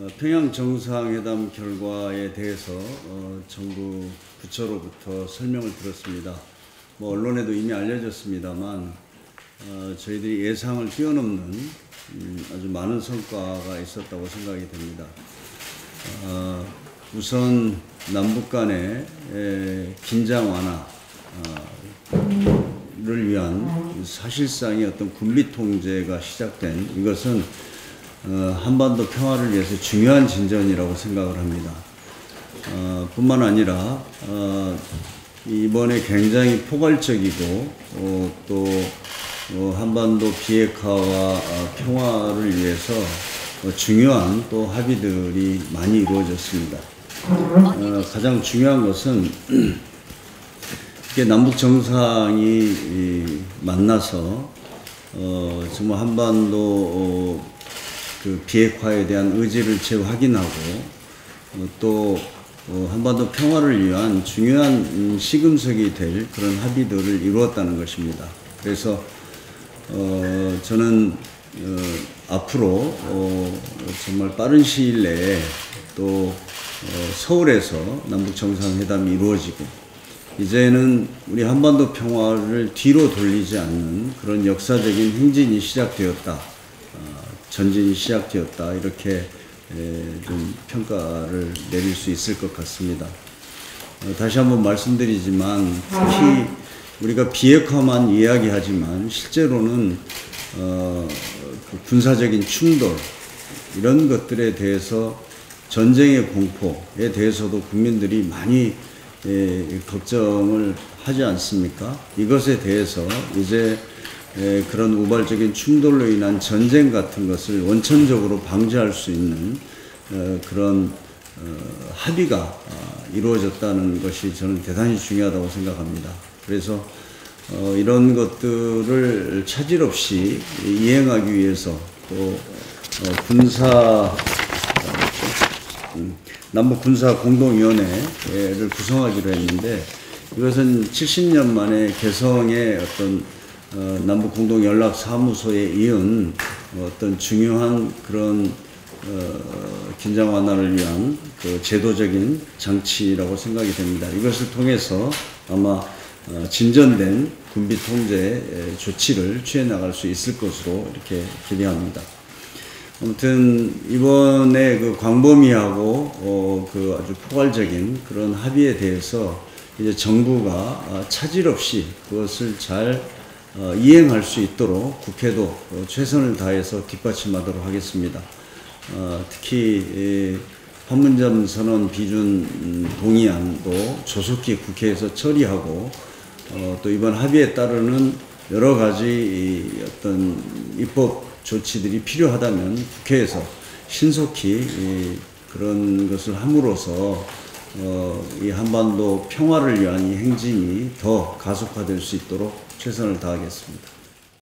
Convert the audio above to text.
어, 평양 정상회담 결과에 대해서 어, 정부 부처로부터 설명을 들었습니다. 뭐 언론에도 이미 알려졌습니다만 어, 저희들이 예상을 뛰어넘는 음, 아주 많은 성과가 있었다고 생각이 됩니다. 어, 우선 남북 간의 에, 긴장 완화를 위한 사실상의 어떤 군비 통제가 시작된 이것은 어, 한반도 평화를 위해서 중요한 진전이라고 생각을 합니다. 어, 뿐만 아니라 어, 이번에 굉장히 포괄적이고 어, 또 어, 한반도 비핵화와 어, 평화를 위해서 어, 중요한 또 합의들이 많이 이루어졌습니다. 어, 가장 중요한 것은 이게 남북 정상이 이, 만나서 어, 정말 한반도 어, 그 비핵화에 대한 의지를 재확인하고 어, 또 어, 한반도 평화를 위한 중요한 음, 시금석이 될 그런 합의들을 이루었다는 것입니다. 그래서 어, 저는 어, 앞으로 어, 정말 빠른 시일 내에 또 어, 서울에서 남북 정상회담이 이루어지고 이제는 우리 한반도 평화를 뒤로 돌리지 않는 그런 역사적인 행진이 시작되었다. 어, 전진이 시작되었다. 이렇게 에, 좀 평가를 내릴 수 있을 것 같습니다. 어, 다시 한번 말씀드리지만 특히 우리가 비핵화만 이야기하지만 실제로는 어, 그 군사적인 충돌 이런 것들에 대해서 전쟁의 공포에 대해서도 국민들이 많이 예, 걱정을 하지 않습니까? 이것에 대해서 이제 예, 그런 우발적인 충돌로 인한 전쟁 같은 것을 원천적으로 방지할 수 있는 어, 그런 어, 합의가 어, 이루어졌다는 것이 저는 대단히 중요하다고 생각합니다. 그래서 어, 이런 것들을 차질 없이 이행하기 위해서 또 어, 군사 음, 남북 군사 공동위원회를 구성하기로 했는데 이것은 70년 만에 개성의 어떤 어, 남북 공동 연락 사무소에 이은 어떤 중요한 그런 어, 긴장 완화를 위한 그 제도적인 장치라고 생각이 됩니다. 이것을 통해서 아마 어, 진전된 군비 통제 조치를 취해 나갈 수 있을 것으로 이렇게 기대합니다. 아무튼 이번에 그 광범위하고 어, 그 아주 포괄적인 그런 합의에 대해서 이제 정부가 아, 차질 없이 그것을 잘 어, 이행할 수 있도록 국회도 어, 최선을 다해서 뒷받침하도록 하겠습니다. 어, 특히 이 판문점 선언 비준 음, 동의안도 조속히 국회에서 처리하고 어, 또 이번 합의에 따르는 여러 가지 이 어떤 입법 조치들이 필요하다면 국회에서 신속히 이 그런 것을 함으로써 어, 이 한반도 평화를 위한 이 행진이 더 가속화될 수 있도록 최선을 다하겠습니다.